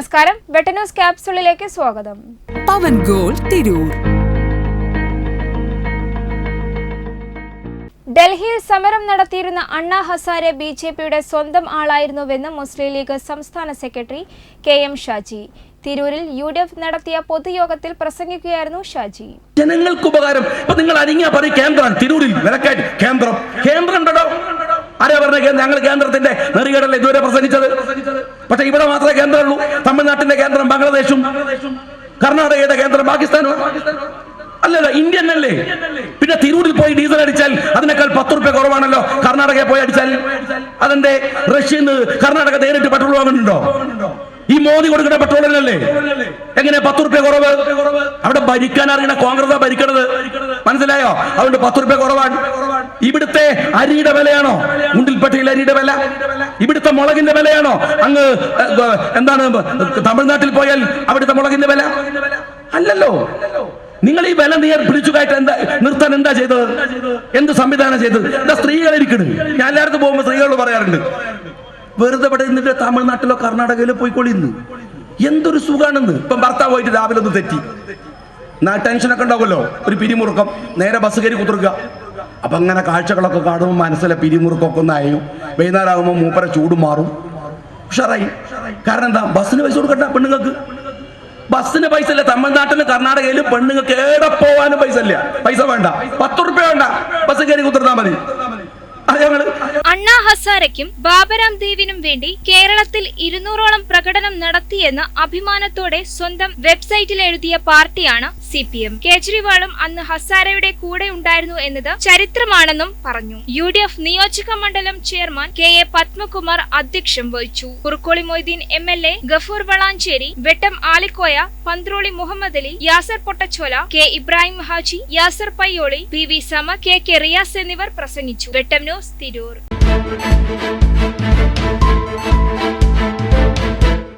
നമസ്കാരം. വെട്ടന്യൂസ് ക്യാപ്സുളിലേക്ക് സ്വാഗതം. പവൻ ഗോൾ തിരൂർ. ഡൽഹിയിൽ സമരം നടത്തിയിരുന്ന അണ്ണാ ഹസാരെ ബി ജെ പിയുടെ സ്വന്തം ആളായിരുന്നുവെന്ന് മുസ്ലിം ലീഗ് സംസ്ഥാന സെക്രട്ടറി കെ എം ഷാജി. തിരൂരിൽ യു ഡി എഫ് നടത്തിയ പൊതുയോഗത്തിൽ പ്രസംഗിക്കുകയായിരുന്നു ഷാജി. ജനങ്ങൾക്ക് ഉപകാരം. ഇപ്പൊ നിങ്ങൾ അരിങ്ങാ പറയും കേന്ദ്രം തിരൂരിൽ കേന്ദ്രം കേന്ദ്രം ഉണ്ടോ ആരാ പറഞ്ഞ കേന്ദ്രം ഞങ്ങൾ കേന്ദ്രത്തിന്റെ നെറികേടല്ലേ ഇതുവരെ പ്രസംഗിച്ചത്? പക്ഷെ ഇവിടെ മാത്രമേ കേന്ദ്രമുള്ളൂ. തമിഴ്നാട്ടിന്റെ കേന്ദ്രം ബംഗ്ലാദേശും കർണാടകയുടെ കേന്ദ്രം പാകിസ്ഥാനും. അല്ലല്ല ഇന്ത്യൻ അല്ലേ? പിന്നെ തിരൂരിൽ പോയി ഡീസൽ അടിച്ചാൽ അതിനേക്കാൾ പത്ത് റുപ്യ കുറവാണല്ലോ. കർണാടകയിൽ പോയി അടിച്ചാൽ? അതിന്റെ റഷ്യയിൽ നിന്ന് കർണാടക നേരിട്ട് പെട്രോൾ വാങ്ങുന്നുണ്ടോ? ഈ മോദി കൊടുക്കുന്ന പെട്രോളിനല്ലേ? എങ്ങനെ പത്ത് റുപ്യ കുറവ്? അവിടെ ഭരിക്കാൻ അറിയണ കോൺഗ്രസ് ഭരിക്കണത്? മനസ്സിലായോ? അതുകൊണ്ട് പത്ത് റുപ്യ കുറവാണ്. ഇവിടുത്തെ അരിയുടെ വിലയാണോ? മുണ്ടിൽപ്പട്ടിയിൽ അരിയുടെ വില. ഇവിടുത്തെ മുളകിന്റെ വിലയാണോ? അങ്ങ് എന്താണ് തമിഴ്നാട്ടിൽ പോയാൽ അവിടുത്തെ മുളകിന്റെ വില? അല്ലല്ലോ. നിങ്ങൾ ഈ വില നീർ പിടിച്ചു കയറ്റാൻ എന്താ നിർത്താൻ എന്താ ചെയ്തത്? എന്ത് സംവിധാനം ചെയ്തത്? എന്താ സ്ത്രീകൾ ഇരിക്കണ് ഞാൻ എല്ലായിടത്തും പോകുമ്പോൾ സ്ത്രീകൾ പറയാറുണ്ട്. വെറുതെ ഇവിടെ നിന്നിട്ട് തമിഴ്നാട്ടിലോ കർണാടകയിലോ പോയിക്കൊള്ളിന്ന് എന്തൊരു സുഖാണെന്ന്. ഇപ്പം ഭർത്താവ് പോയിട്ട് രാവിലെ ഒന്ന് തെറ്റി. നാ ടെൻഷനൊക്കെ ഉണ്ടാവുമല്ലോ. ഒരു പിരിമുറുക്കം. നേരെ ബസ് കയറി കുതിർക്കുക അപ്പൊ അങ്ങനെ കാഴ്ചകളൊക്കെ കാണുമ്പോൾ മനസ്സിലെ പിരിമുറുക്കമൊക്കെ ഒന്നായും വൈകുന്നേരം ആകുമ്പോൾ മൂപ്പര ചൂട് മാറും. ഉഷാറായി. കാരണം എന്താ? ബസ്സിന് പൈസ കൊടുക്കണ്ട പെണ്ണുങ്ങൾക്ക്. ബസ്സിന് പൈസ ഇല്ല. തമിഴ്നാട്ടിലും കർണാടകയിലും പെണ്ണുങ്ങൾക്ക് ഏടെ പോവാനും പൈസ ഇല്ല. പൈസ വേണ്ട. പത്ത് റുപ്യ വേണ്ട. ബസ് കയറി കുത്തിർന്നാ മതി. അത് ഞങ്ങൾ ഹസാരയ്ക്കും ബാബരാം ദേവിനും വേണ്ടി കേരളത്തിൽ ഇരുന്നൂറോളം പ്രകടനം നടത്തിയെന്ന് അഭിമാനത്തോടെ സ്വന്തം വെബ്സൈറ്റിൽ എഴുതിയ പാർട്ടിയാണ് സി പി എം. കേജ്രിവാളും അന്ന് ഹസാരയുടെ കൂടെ ഉണ്ടായിരുന്നു എന്നത് ചരിത്രമാണെന്നും പറഞ്ഞു. യു ഡി എഫ് നിയോജക മണ്ഡലം ചെയർമാൻ കെ എ പത്മകുമാർ അധ്യക്ഷം വഹിച്ചു. Kurukkoli Moideen M L A Gafoor Valanchery Vettam Alikoya Panthroli Muhammad Ali Yasar Pottachola K Ibrahim Haji Yasar Payyoli P V Sama K K Riyas എന്നിവർ പ്രസംഗിച്ചു. വെട്ടം news Tirur. Thank